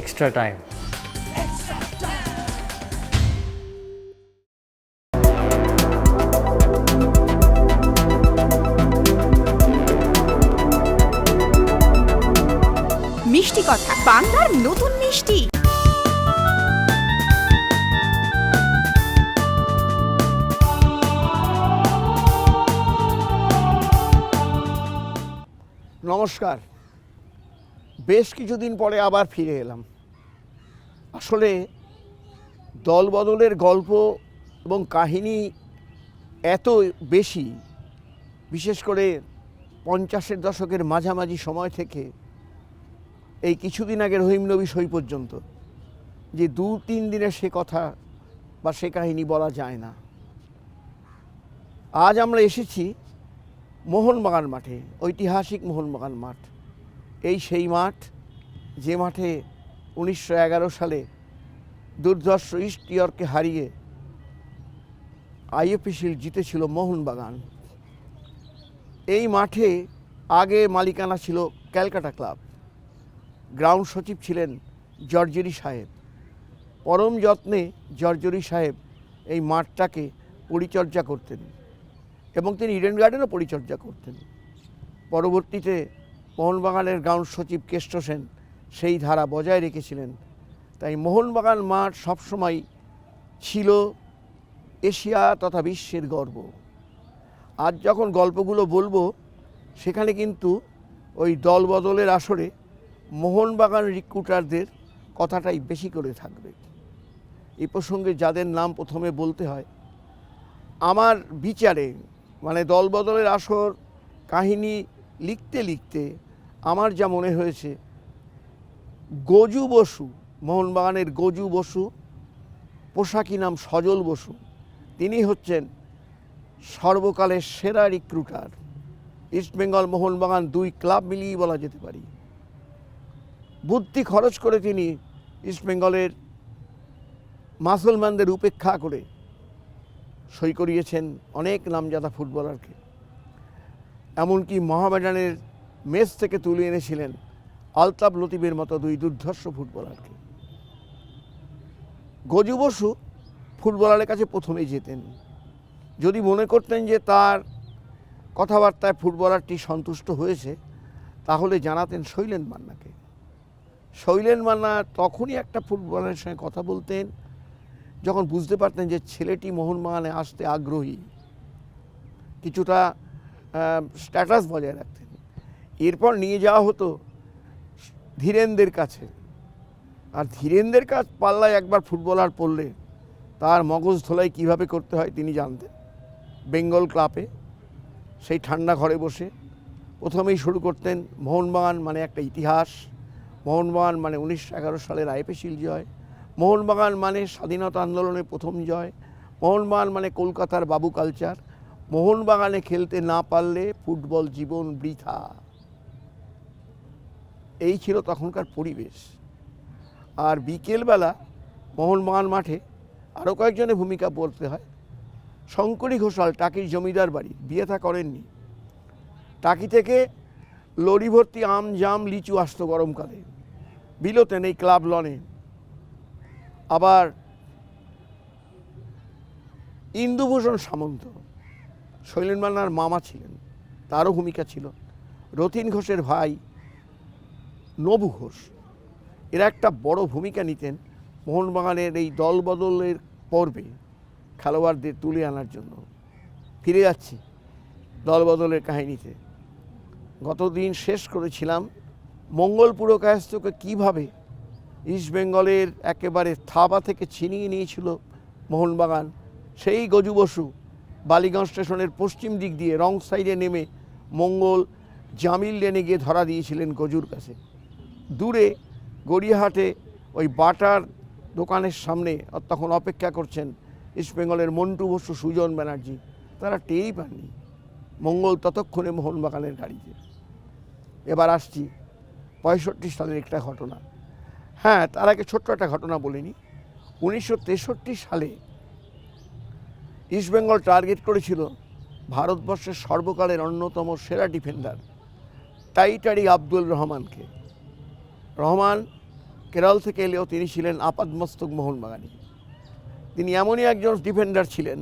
extra time. মিষ্টি কথা বাংলার নতুন মিষ্টি নমস্কার বেশ কিছুদিন পরে আবার ফিরে এলাম। আসলে দলবদলের গল্প এবং কাহিনী এত বেশি, বিশেষ করে পঞ্চাশের দশকের মাঝামাঝি সময় থেকে, এই কিছুদিন আগে রহিম নবী সই পর্যন্ত, যে দু তিন দিনের সে কথা বা সে কাহিনী বলা যায় না। আজ আমরা এসেছি মোহনবাগান মাঠে, ঐতিহাসিক মোহনবাগান মাঠ। এই সেই মাঠ, যে মাঠে উনিশশো এগারো সালে দুর্ধর্ষ ইস্ট ইয়র্ককে হারিয়ে শিল্ড জিতেছিল মোহনবাগান। এই মাঠে আগে মালিকানা ছিল ক্যালকাটা ক্লাব। গ্রাউন্ড সচিব ছিলেন জর্জরি সাহেব। পরম যত্নে জর্জরি সাহেব এই মাঠটাকে পরিচর্যা করতেন এবং তিনি ইডেন গার্ডেনও পরিচর্যা করতেন। পরবর্তীতে মোহনবাগানের গ্রাউন্ড সচিব কেষ্ট সেন সেই ধারা বজায় রেখেছিলেন। তাই মোহনবাগান মাঠ সবসময় ছিল এশিয়া তথা বিশ্বের গর্ব। আজ যখন গল্পগুলো বলব, সেখানে কিন্তু ওই দল বদলের আসরে মোহনবাগান রিক্রুটারদের কথাটাই বেশি করে থাকবে। এ প্রসঙ্গে যাদের নাম প্রথমে বলতে হয়, আমার বিচারে মানে দলবদলের আসর কাহিনী লিখতে লিখতে আমার যা মনে হয়েছে, গজু বসু, মোহনবাগানের গজু বসু, পোশাকি নাম সজল বসু, তিনি হচ্ছেন সর্বকালের সেরা রিক্রুটার ইস্টবেঙ্গল মোহনবাগান দুই ক্লাব মিলিয়েই বলা যেতে পারি। বুদ্ধি খরচ করে তিনি ইস্টবেঙ্গলের মাসলম্যানদের উপেক্ষা করে সই করিয়েছেন অনেক নামজাদা ফুটবলারকে। এমনকি মহামেডানের মেস থেকে তুলে এনেছিলেন আলতাব লতিফের মতো দুই দুর্ধর্ষ ফুটবলারকে। গজু বসু ফুটবলারের কাছে প্রথমেই যেতেন। যদি মনে করতেন যে তার কথাবার্তায় ফুটবলারটি সন্তুষ্ট হয়েছে, তাহলে জানাতেন শৈলেন মান্নাকে। শৈলেন মান্না তখনই একটা ফুটবলারের সঙ্গে কথা বলতেন, যখন বুঝতে পারতেন যে ছেলেটি মোহনবাগানে আসতে আগ্রহী। কিছুটা স্ট্যাটাস বজায় রাখতেন। এরপর নিয়ে যাওয়া হতো ধীরেনদের কাছে। আর ধীরেনদের কাছ পাল্লায় একবার ফুটবলার পড়লে তার মগজ ধোলাই কীভাবে করতে হয় তিনি জানতেন। বেঙ্গল ক্লাবে সেই ঠান্ডা ঘরে বসে প্রথমেই শুরু করতেন মোহনবাগান মানে একটা ইতিহাস। মোহনবাগান মানে উনিশশো এগারো সালের আইপিসিল জয়। মোহনবাগান মানে স্বাধীনতা আন্দোলনের প্রথম জয়। মোহনবাগান মানে কলকাতার বাবু কালচার। মোহনবাগানে খেলতে না পারলে ফুটবল জীবন বৃথা। এই ছিল তখনকার পরিবেশ। আর বিকেলবেলা মোহনবাগান মাঠে আরও কয়েকজনের ভূমিকা বলতে হয়। শঙ্করী ঘোষাল, টাকির জমিদার বাড়ি, বিয়ে থা করেননি। টাকি থেকে লরি ভর্তি আম, জাম, লিচু আসতো গরমকালে। বিলোতেন এই ক্লাব লনে। আবার ইন্দুভূষণ সামন্ত, শৈলেন মান্নার মামা ছিলেন, তারও ভূমিকা ছিল। রতিন ঘোষের ভাই নবু ঘোষ। এরা একটা বড় ভূমিকা নিতেন মোহনবাগানের এই দলবদলের পর্বে খেলোয়াড়দের তুলে আনার জন্য। ফিরে যাচ্ছি দলবদলের কাহিনীতে। গতদিন শেষ করেছিলাম মঙ্গল পুরকায়স্থকে কীভাবে ইস্টবেঙ্গলের একেবারে থাবা থেকে ছিনিয়ে নিয়েছিল মোহনবাগান, সেই গজু বসু বালিগঞ্জ স্টেশনের পশ্চিম দিক দিয়ে রং সাইডে নেমে মঙ্গল জামিল লেনে গিয়ে ধরা দিয়েছিলেন গজুর কাছে। দূরে গড়িয়াহাটে ওই বাটার দোকানের সামনে তখন অপেক্ষা করছেন ইস্টবেঙ্গলের মন্টু বসু, সুজন ব্যানার্জি। তারা টেরই পাননি। মঙ্গল ততক্ষণে মোহনবাগানের গাড়িতে। এবার আসছি পঁয়ষট্টি সালের একটা ঘটনা। হ্যাঁ তার আগে ছোট্ট একটা ঘটনা বলিনি উনিশশো তেষট্টি সালে ইস্টবেঙ্গল টার্গেট করেছিল ভারতবর্ষের সর্বকালের অন্যতম সেরা ডিফেন্ডার টাইটারি আব্দুল রহমানকে। রহমান, কেরল থেকে এলেও তিনি ছিলেন আপাদমস্তক মোহনবাগানী। তিনি এমনই একজন ডিফেন্ডার ছিলেন,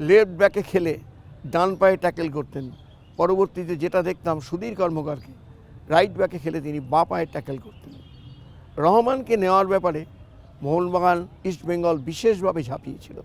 লেফট ব্যাকে খেলে ডান পায়ে ট্যাকেল করতেন। পরবর্তীতে যেটা দেখতাম সুধীর কর্মকারকে, রাইট ব্যাকে খেলে তিনি বাঁ পায়ে ট্যাকেল করতেন। রহমানকে নেওয়ার ব্যাপারে মোহনবাগান ইস্টবেঙ্গল বিশেষভাবে ঝাঁপিয়েছিল।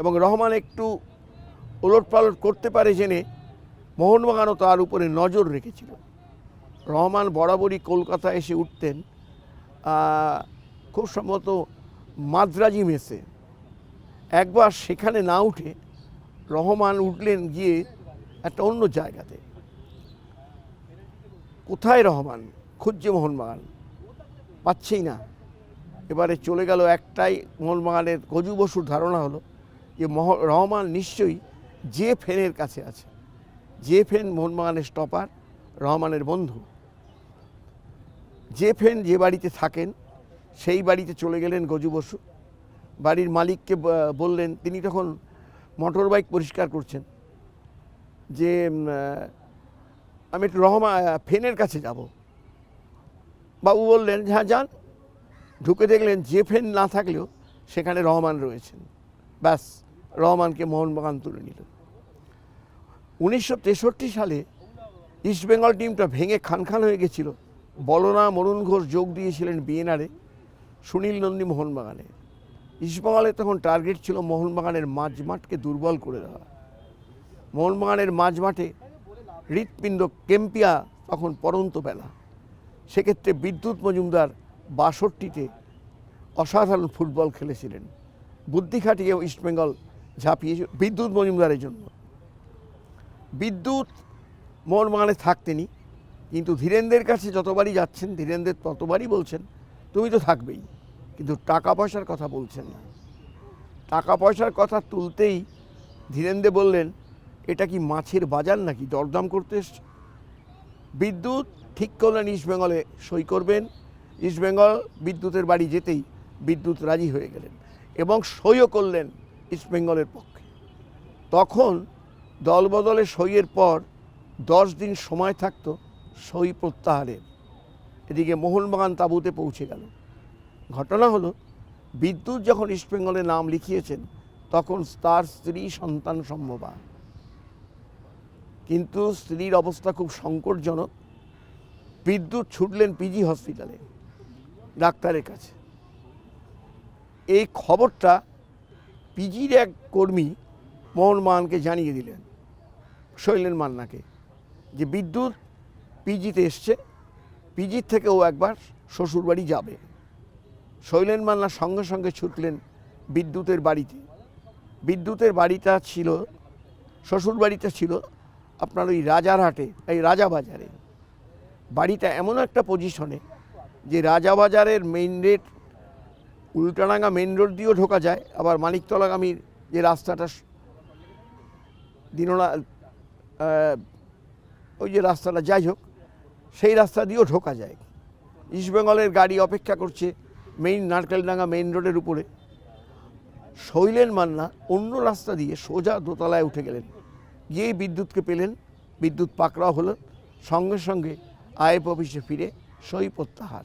এবং রহমান একটু ওলটপালট করতে পারে জেনে মোহনবাগানও তার উপরে নজর রেখেছিল। রহমান বরাবরই কলকাতা এসে উঠতেন খুব সম্ভবত মাদ্রাজি মেসে। একবার সেখানে না উঠে রহমান উঠলেন গিয়ে একটা অন্য জায়গাতে। কোথায় রহমান? খুঁজছে মোহনবাগান। পাচ্ছেই না। এবারে চলে গেল একটাই মোহনবাগানের গজু বসুর ধারণা হলো যে মহ, রহমান নিশ্চয়ই যে ফেনের কাছে আছে। যে ফেন মোহনবাগানের স্টপার, রহমানের বন্ধু। যে ফেন যে বাড়িতে থাকেন, সেই বাড়িতে চলে গেলেন গজু বসু। বাড়ির মালিককে বললেন, তিনি তখন মোটর বাইক পরিষ্কার করছেন, যে আমি একটু রহমা ফেনের কাছে যাব। বাবু বললেন হ্যাঁ যান। ঢুকে দেখলেন যে ফেন না থাকলেও সেখানে রহমান রয়েছেন। ব্যাস, রহমানকে মোহনবাগান তুলে নিল। উনিশশো তেষট্টি সালে ইস্টবেঙ্গল টিমটা ভেঙে খান খান হয়ে গেছিল। বলনা মরুণ ঘোষ যোগ দিয়েছিলেন বিএনআরে সুনীল নন্দী মোহনবাগানে। ইস্টবেঙ্গলের তখন টার্গেট ছিল মোহনবাগানের মাঝমাঠকে দুর্বল করে দেওয়া। মোহনবাগানের মাঝমাঠে হৃৎপিণ্ড কেম্পিয়া তখন পরন্ত বেলা। সেক্ষেত্রে বিদ্যুৎ মজুমদার বাষট্টিতে অসাধারণ ফুটবল খেলেছিলেন। বুদ্ধি খাটিয়ে ইস্টবেঙ্গল ঝাঁপিয়ে বিদ্যুৎ মজুমদারের জন্য। বিদ্যুৎ মোহনবাগানে থাকতেনি। কিন্তু ধীরেন্দ্রের কাছে যতবারই যাচ্ছেন, ধীরেন্দ্র ততবারই বলছেন, তুমি তো থাকবেই। কিন্তু টাকা পয়সার কথা বলছেন না। টাকা পয়সার কথা তুলতেই ধীরেন্দ্রে বললেন, এটা কি মাছের বাজার নাকি? দরদাম করতে এসছে? বিদ্যুৎ ঠিক করলেন ইস্টবেঙ্গলে সই করবেন। ইস্টবেঙ্গল বিদ্যুতের বাড়ি যেতেই বিদ্যুৎ রাজি হয়ে গেলেন এবং সইও করলেন ইস্টবেঙ্গলের পক্ষে। তখন দলবদলে সইয়ের পর দশ দিন সময় থাকতো সই প্রত্যাহারের এদিকে মোহনবাগান তাঁবুতে পৌঁছে গেল। ঘটনা হলো, বিদ্যুৎ যখন ইস্টবেঙ্গলে নাম লিখিয়েছেন, তখন তার স্ত্রী সন্তান সম্ভবা। কিন্তু স্ত্রীর অবস্থা খুব সংকটজনক। বিদ্যুৎ ছুটলেন পিজি হসপিটালে, ডাক্তারের কাছে। এই খবরটা পিজির এক কর্মী মোহনবাগানকে জানিয়ে দিলেন, শৈলেন মান্নাকে, যে বিদ্যুৎ পিজিতে এসছে। পিজির থেকে ও একবার শ্বশুরবাড়ি যাবে। শৈলেন মান্না সঙ্গে সঙ্গে ছুটলেন বিদ্যুতের বাড়িতে। বিদ্যুতের বাড়িটা ছিল শ্বশুর বাড়িটা ছিল আপনার ওই রাজারহাটে, এই রাজাবাজারে। বাড়িটা এমন একটা পজিশনে যে রাজাবাজারের main road Ultadanga main road দিয়েও ঢোকা যায়, আবার মানিকতলাগামীর যে রাস্তাটা দিনলা ওই যে রাস্তাটা, যাই হোক সেই রাস্তা দিয়েও ঢোকা যায়। ইস্টবেঙ্গলের গাড়ি অপেক্ষা করছে মেইন নারকেলডাঙ্গা মেইন রোডের উপরে। শৈলেন মান্না অন্য রাস্তা দিয়ে সোজা দোতলায় উঠে গেলেন। গিয়েই বিদ্যুৎকে পেলেন, বিদ্যুৎ পাকড়াও হলেন সঙ্গে সঙ্গে আইএফ অফিসে ফিরে সই প্রত্যাহার।